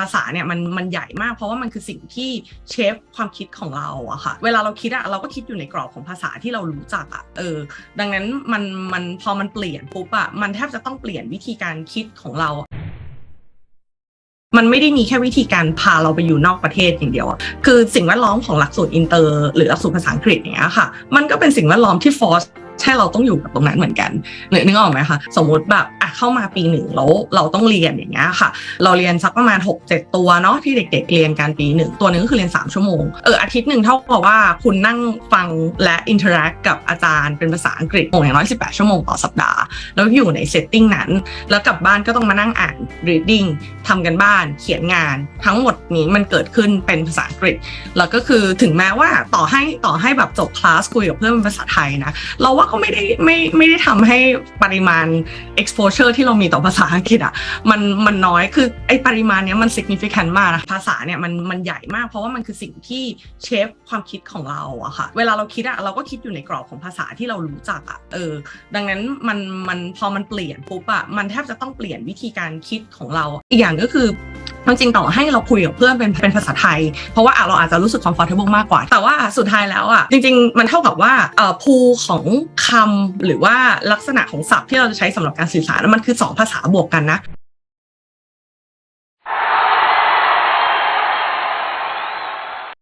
ภาษาเนี่ยมันมันใหญ่มากเพราะว่ามันคือสิ่งที่เชฟความคิดของเราอะค่ะ เวลาเราคิดอะเราก็คิดอยู่ในกรอบของภาษาที่เรารู้จักอะเออ ดังนั้นมันมันพอมันเปลี่ยนปุ๊บอะมันแทบจะต้องเปลี่ยนวิธีการคิดของเรามันไม่ได้มีแค่วิธีการพาเราไปอยู่นอกประเทศอย่างเดียวอะคือสิ่งแวดล้อมของหลักสูตรอินเตอร์หรือหลักสูตรภาษาอังกฤษอย่างเงี้ยค่ะ มันก็เป็นสิ่งแวดล้อมที่ฟอร์สใช่เราต้องอยู่กับตรงนั้นเหมือนกันนึกออกไหมคะ สมมติแบบ เข้ามาปีหนึ่งแล้วเราต้องเรียนอย่างเงี้ยค่ะ เราเรียนสักประมาณ 6-7 ตัวเนาะที่เด็ก ๆ เรียนการปีหนึ่งตัวนึงก็คือเรียน 3 ชั่วโมงเอออาทิตย์หนึ่งเท่ากับว่าคุณนั่งฟังและอินเทอร์แอคกับอาจารย์เป็นภาษาอังกฤษอย่างน้อย 18 ชั่วโมงต่อสัปดาห์ แล้วอยู่ในเซตติ้งนั้น แล้วกลับบ้านก็ต้องมานั่งอ่าน reading ทำกันบ้านเขียนงาน ทั้งหมดนี้มันเกิดขึ้นเป็นภาษาอังกฤษ แล้วก็คือถึงแม้ว่าต่อให้ต่อให้แบบจบคลาสคุยกับเพื่อนเป็นภาษาไทยนะเราว่าก็ไม่ได้ไม่ไม่ได้ทำให้ปริมาณ exposure ที่เรามีต่อภาษาอังกฤษอะมันมันน้อยคือไอปริมาณเนี้ยมัน significant มากนะภาษาเนี่ยมันมันใหญ่มาก เพราะว่ามันคือสิ่งที่เชฟความคิดของเราอะค่ะ เวลาเราคิดอะเราก็คิดอยู่ในกรอบของภาษาที่เรารู้จักอะเออ ดังนั้นมันมันพอมันเปลี่ยนปุ๊บอะมันแทบจะต้องเปลี่ยนวิธีการคิดของเราอีกอย่างก็คือจริงๆต่อให้เราคุยกับเพื่อนเป็นเป็นภาษาไทย เพราะว่าเราอาจจะรู้สึก comfortable มากกว่า แต่ว่าสุดท้ายแล้วอะจริง ๆ มันเท่ากับว่าเอ่อภูของคำหรือว่าลักษณะของศัพท์ที่เราจะใช้สำหรับการสื่อสารมันคือสองภาษาบวกกันนะ